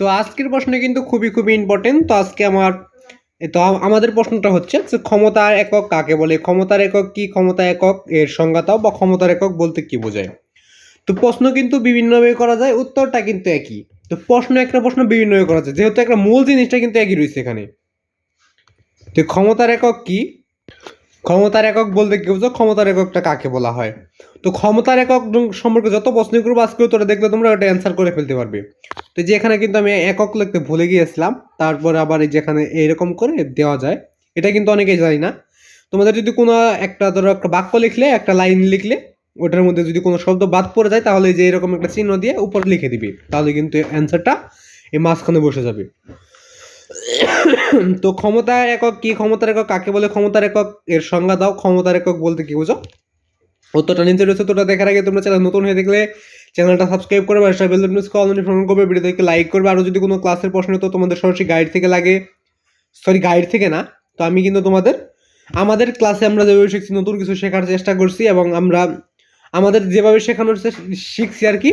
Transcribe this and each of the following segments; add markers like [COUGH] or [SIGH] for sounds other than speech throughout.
তো আজকের প্রশ্নটা কিন্তু খুবই খুবই ইম্পর্টেন্ট তো আজকে আমার তো আমাদের প্রশ্নটা হচ্ছে যে ক্ষমতার একক কাকে বলে? ক্ষমতার একক কি? ক্ষমতা একক এর সংজ্ঞা দাও বা ক্ষমতার একক বলতে কি বোঝায়? তো প্রশ্ন কিন্তু বিভিন্নভাবে করা যায়, উত্তরটা কিন্তু একই। তো প্রশ্ন একটা প্রশ্ন বিভিন্নভাবে করা যায়। যেহেতু একটা মূল জিনিসটা কিন্তু একই রয়েছে এখানে। তো ক্ষমতার একক কি? ক্ষমতার একক বলতে কি বুঝো ক্ষমতার এককটা কাকে বলা হয়? তো ক্ষমতার একক সম্পর্কে যত প্রশ্ন করব আজকে উত্তরে দেখলে তোমরা ওটা অ্যান্সার করে ফেলতে পারবে। তো যে এখানে কিন্তু আমি একক লিখতে ভুলে গিয়েছিলাম, তারপরে আবার এই যেখানে এরকম করে দেওয়া যায়, এটা কিন্তু অনেকেই জানি না। তোমাদের যদি কোনো একটা ধরো একটা বাক্য লিখলে, একটা লাইন লিখলে, ওটার মধ্যে যদি কোনো শব্দ বাদ পড়ে যায়, তাহলে যে এরকম একটা চিহ্ন দিয়ে উপরে লিখে দিবি, তাহলে কিন্তু অ্যান্সারটা এই মাঝখানে বসে যাবে। [COUGHS] তো ক্ষমতার একক কি? ক্ষমতার একক কাকে বলে? ক্ষমতার একক এর সংজ্ঞা দাও। ক্ষমতার একক বলতে কি বুঝো? উত্তরটা নিচে রয়েছে। তোটা দেখার আগে তোমরা চ্যানেল নতুন হয়ে দেখলে চ্যানেলটা সাবস্ক্রাইব করবে, আর বেল নিউজ কল অনুসরণ করবে ভিডিওকে লাইক করবে। আর যদি কোনো ক্লাসের প্রশ্ন তো তোমাদের সরাসরি গাইড থেকে লাগে। সরি গাইড থেকে না। তো আমি কিন্তু তোমাদের, আমাদের ক্লাসে আমরা যেভাবে শিখছি, নতুন কিছু শেখার চেষ্টা করছি এবং আমরা আমাদের যেভাবে শেখানোর শিখছি আর কি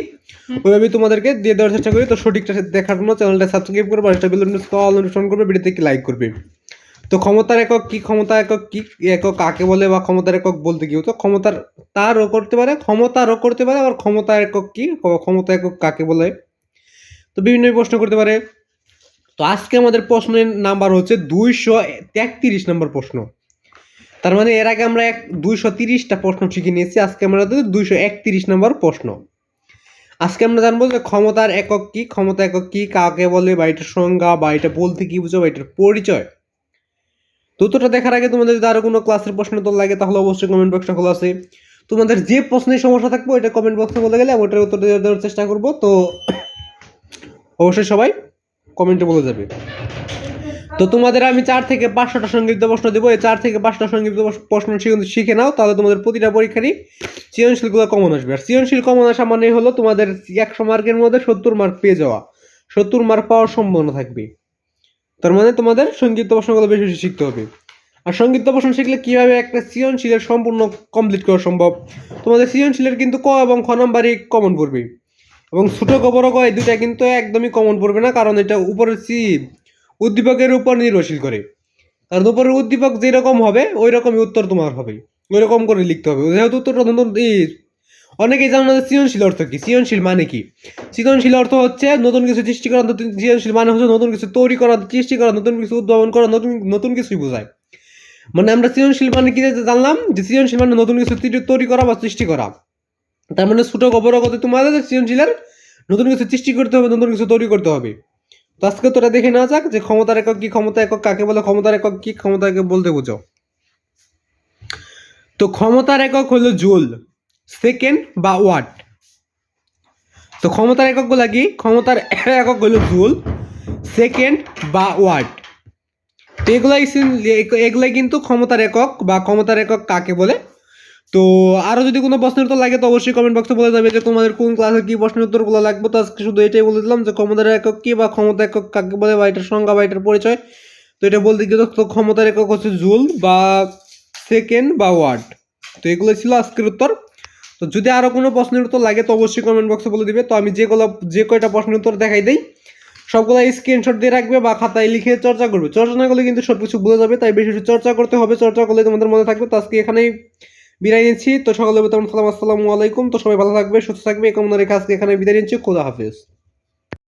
ওইভাবে তোমাদেরকে দিয়ে দেওয়ার চেষ্টা করি। তো সঠিকটা দেখার জন্য চ্যানেলটা সাবস্ক্রাইব করবে নিউজ কল অনুসরণ করবে ভিডিওতে লাইক করবে। তো ক্ষমতার একক কি ক্ষমতা একক কি একক কাকে বলে বা ক্ষমতার একক বলতে কি? তো ক্ষমতার তারও করতে পারে ক্ষমতারও করতে পারে আবার ক্ষমতা একক কি ক্ষমতা একক কাকে বলে? তো বিভিন্ন প্রশ্ন করতে পারে। তো আজকে আমাদের প্রশ্নের নাম্বার হচ্ছে দুইশো তেত্রিশ নম্বর প্রশ্ন। তার মানে এর আগে আমরা এক দুইশো তিরিশটা প্রশ্ন শিখে নিয়েছি, আজকে আমরা দুইশো একত্রিশ নম্বর প্রশ্ন। আজকে আমরা জানব যে ক্ষমতার একক কি, ক্ষমতা একক কি, কাকে বলে, বা এটার সংজ্ঞা, বা এটা বলতে কি বুঝো বা এটার পরিচয়। উত্তরটা দেখার আগে তোমাদের যদি আরও কোনো ক্লাসের প্রশ্ন তো লাগে, তাহলে অবশ্যই কমেন্ট বক্সটা খোলা আছে। তোমাদের যে প্রশ্নের সমস্যা থাকবে, ওইটা কমেন্ট বক্সে বলে গেলে আমি ওটার উত্তর দেওয়ার চেষ্টা করব। তো অবশ্যই সবাই কমেন্টে বলে যাবে। তো তোমাদের আমি চার থেকে পাঁচশোটা সংক্ষিপ্ত প্রশ্ন দেবো। এই চার থেকে পাঁচটা সংক্ষিপ্ত প্রশ্ন- প্রশ্ন শিখে- শিখে নাও, তাহলে তোমাদের প্রতিটা পরীক্ষারই সৃজনশীলগুলো কমন আসবে। আর সৃজনশীল কমন আসা মানে হলো তোমাদের একশো মার্কের মধ্যে সত্তর মার্ক পেয়ে যাওয়া। সত্তর মার্ক পাওয়ার সম্ভাবনা থাকবে। তার মানে তোমাদের সংক্ষিপ্ত প্রশ্নগুলো বেশি বেশি শিখতে হবে। আর সংক্ষিপ্ত প্রশ্ন শিখলে কীভাবে একটা সৃজনশীলের সম্পূর্ণ কমপ্লিট করা সম্ভব? তোমাদের সৃজনশীলের কিন্তু ক এবং খ নাম্বারই কমন পড়বে। এবং ছোটো বড় ক, এই দুটা কিন্তু একদমই কমন পড়বে না, কারণ এটা উপরের সি। উদ্দীপকের উপর নির্ভরশীল করে। কারণ উপরের উদ্দীপক যেরকম হবে ওই রকমই উত্তর তোমার হবে। ওই রকম করে লিখতে হবে। যেহেতু উত্তরটা নতুন অনেকেই জানো না সৃজনশীল অর্থ কি। সৃজনশীল মানে কি? সৃজনশীল অর্থ হচ্ছে নতুন কিছু সৃষ্টি করা নতুন সৃজনশীল মানে হচ্ছে নতুন কিছু তৈরি করা সৃষ্টি করা নতুন কিছু উদ্ভাবন করা নতুন নতুন কিছুই বোঝায়। মানে আমরা সৃজনশীল মানে কি জানলাম? যে সৃজনশীল মানে নতুন কিছু তৈরি- করা বা সৃষ্টি করা। তার মানে ছোটো খবর কথা তোমাদের সৃজনশীলের, নতুন কিছু সৃষ্টি করতে হবে, নতুন কিছু তৈরি করতে হবে। তো আজকে তোরা দেখে নেওয়া যাক যে ক্ষমতার একক কি ক্ষমতা একক, কাকে বলে ক্ষমতার একক কি ক্ষমতা একক বলতে বুঝো। তো ক্ষমতার একক হলো জুল, সেকেন্ড বা ওয়াট। তো ক্ষমতার এককগুলো কি? ক্ষমতার একক হলো জুল, সেকেন্ড বা ওয়াট। তো এগুলাই এগুলাই কিন্তু ক্ষমতার একক বা ক্ষমতার একক কাকে বলে? তো আরও যদি কোনো প্রশ্নের উত্তর লাগে তো অবশ্যই কমেন্ট বক্সে বলে যাবে যে তোমাদের কোন ক্লাসে কী প্রশ্নের উত্তরগুলো লাগবে। তো আজকে শুধু এটাই বলে দিলাম যে ক্ষমতার একক কী বা ক্ষমতা একক কাকে বলে বা এটার সংজ্ঞা বা এটার পরিচয়। তো এটা বলতে গিয়ে তো ক্ষমতার একক হচ্ছে জুল বা সেকেন্ড বা ওয়াট তো এগুলো ছিল আজকের উত্তর। তো যদি আরও কোনো প্রশ্নের উত্তর লাগে তো অবশ্যই কমেন্ট বক্সে বলে দিবে। তো আমি যেগুলো, যে কয়টা প্রশ্নের উত্তর দেখাই দিই, সবগুলো স্ক্রিনশট দিয়ে রাখবে বা খাতায় লিখে চর্চা করবে। চর্চা না করলে কিন্তু সব কিছু ভুলে যাবে, তাই বেশি চর্চা করতে হবে। চর্চা করলে তোমাদের মনে থাকবে। তো আজকে এখানেই বিদায় নিচ্ছি। তো সকালে তখন সালাম, আসসালামু আলাইকুম। তো সবাই ভালো থাকবে, সুস্থ থাকবে। রেখে আজকে এখানে বিদায় নিচ্ছি। খোদা হাফেজ।